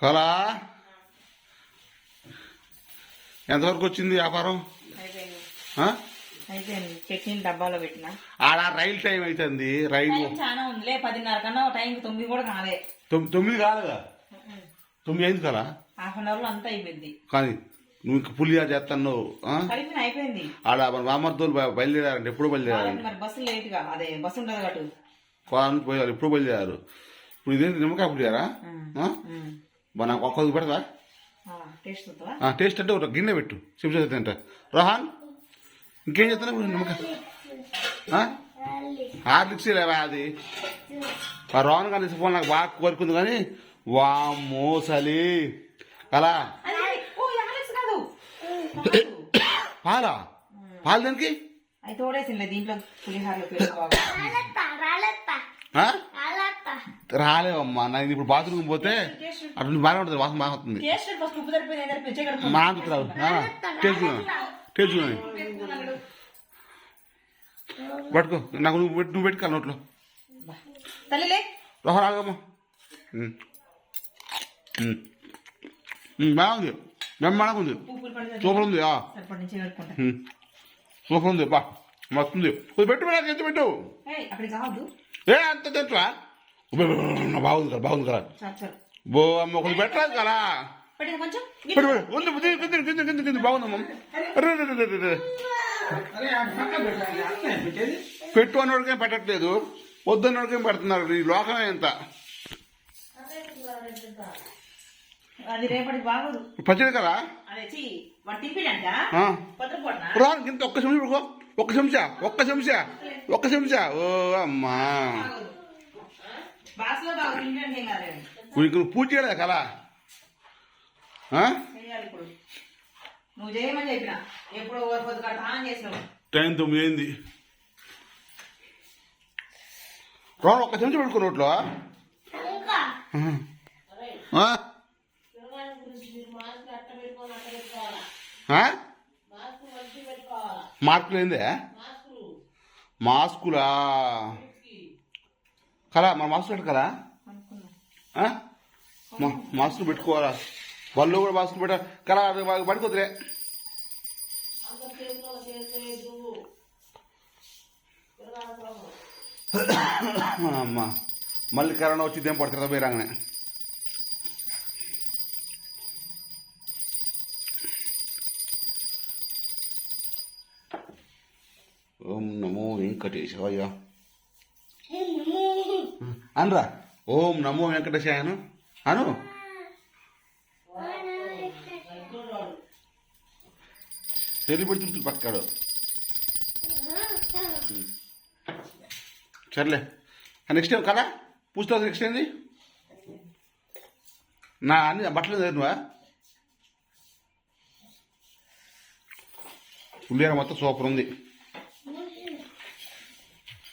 కళా ఎంతవరకు వచ్చింది వ్యాపారం? చట్నీలు డబ్బాలో పెట్టిన. ఆడ రైలు టైం అవుతుంది రైలు టైం చాలా ఉందిలే. పదిన్నర కన్నా టైం తొమ్మిది కూడా కాలే. తొమ్- తొమ్మిది కాదుగా తొమ్మిది అయింది కదా? హాఫ్ అన్ అవర్లో అంతా అయిపోయింది. కానీ నువ్వు ఇంకా పులిగా చేస్తాను అయిపోయింది ఆడ రామర్దోలు ఎప్పుడు బయలుదేరారంటే మరి బస్సు లేట్గా అదే బస్సు ఉండదు కట్టు కోరానికి పోయారు. ఎప్పుడు బయలుదేరారు? ఇప్పుడు ఇదేంటి నిమ్మకాయ పులియారా నాకు ఒక్క పెడతా టేస్ట్ అంటే ఒక గిన్నె పెట్టు శివసేత అంటే రోహన్ ఇంకేం నిమ్మకాయ. ఆ? హార్లిక్స్ లేవా అది? రోహన్ కానీ ఫోన్ నాకు బాగా కోరుకుంది కానీ వామ్మో సలి. అలా? పాలా? పాలు దానికి? రాలేవమ్మా నాకు ఇప్పుడు బాత్రూమ్ పోతే అటు బాగానే ఉంటుంది వాసన బాగా వస్తుంది. మా అంత రావు టేస్ట్ టేస్ట్ చూడండి పట్టుకో. నాకు నువ్వు పెట్టు నువ్వు పెట్టుకోవాలి నోట్లో. ఉమ్. ఉమ్, బాగుంది బ్రహ్మాండంగా ఉంది. సూపర్ ఉంది. సూపర్ ఉంది బా. మస్తు ఉంది. కొద్ది పెట్టు పెట్టు? ఏ అంత తింటరా? బాగుంది కదా బాగుంది కదా. బో అమ్మ కొద్ది పెట్టరాదు కదా. ఉంది కింద కింద కింద కింద కింద బాగుందమ్మా. పెట్టు అన్నోడికేం పెట్టట్లేదు. వద్దు అన్నోడికేం పెడుతున్నారు ఈ లోకమే ఎంత అది రేపటికి బాగోదు. పచ్చడి కదా? అదే చి వాడు తిప్పిడంట ఆ. పొద్దుపోట్నా రా ఇంత ఒక్క చెంచా ఒక్క చెంచా ఒక్క చెంచా ఒక్క చెంచా. ఓ అమ్మా బాస్లో బాగా తింటే ఏం కాదు ఇప్పుడు నువ్వు పూజ చేయలేదు కదా నువ్వు చేయమని చెప్పిన. ఎప్పుడు పొద్దు కాడ తానం చేసినావు. టైం తొమ్మిది అయింది. రాను ఒక్క చెంచా పెట్టుకో నోట్లో? ఆ? మార్కులు ఏందే? మాస్కులా కదా మన మాస్క్ పెట్టు కదా అనుకున్నా. ఆ? మా- మాస్కులు పెట్టుకోవాలా? వాళ్ళు కూడా మాస్కులు పెట్ట కదా పడుకోతురే అమ్మా మళ్ళీ కరోనా వచ్చి దేం పడుతుందా పోయి రాగానే. ఓం నమో వెంకటేశాయ. అనరా. ఓం నమో వెంకటేశాయ అను. అను. చెల్లి పక్కాడు. సర్లే. నెక్స్ట్ టైం కదా పూస్తావు నెక్స్ట్ ఏంది? నా అన్ని బట్టలు చదివినవా పుల్లేర మొత్తం సూపర్ ఉంది.